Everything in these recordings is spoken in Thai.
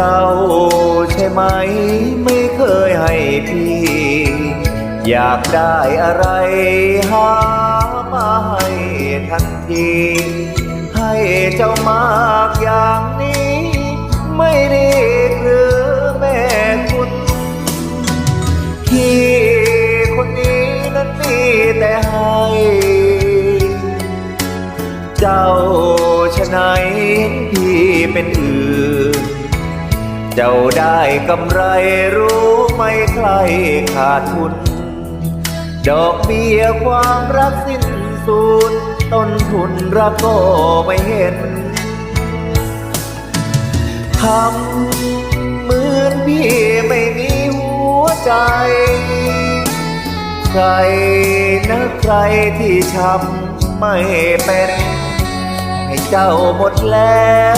เจ้าใช่ไหม ไม่เคยให้พี่ อยากได้อะไรหามาให้ทันที ให้เจ้ามากอย่างนี้ ไม่ดีหรือแม่คุณพี่คนนี้นั้นมีแต่ให้ เจ้าชะไหนพี่เป็นอื่น เจ้าได้กำไรรู้ไหมใครขาดทุน ดอกเบี้ยความรักสิ้นสูญต้นทุนรักก็ไม่เห็นทำเหมือนพี่ไม่มีหัวใจ ใครนะใครที่ช้ำไม่เป็น ให้เจ้าหมดแล้ว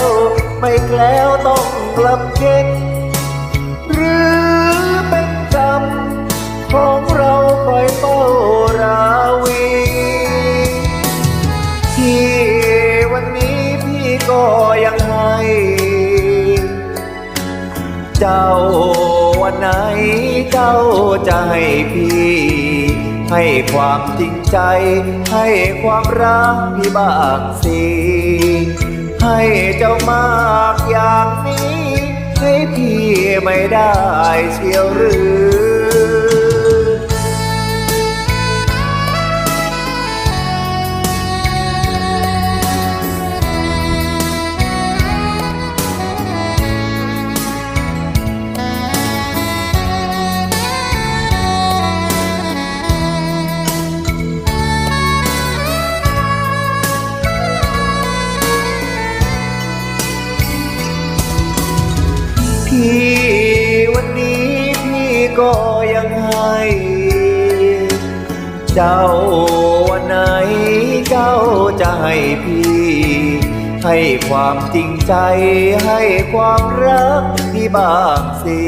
ไม่แล้วต้องกลับเก็นหรือเป็นกรรมของเราคอยเฝ้าราวี ที่วันนี้พี่ก็ยังให้ เจ้าวันไหนเจ้าจะให้พี่ ให้ความจริงใจ ให้ความรักพี่บ้างสิ ให้เจ้ามากอย่างนี้ ให้พี่ไม่ได้เชียวหรือ ก็ยังให้ เจ้าวันไหนเจ้าจะให้พี่ ให้ความจริงใจให้ความรักที่บางสิ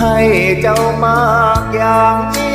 ให้เจ้ามากอย่างนี้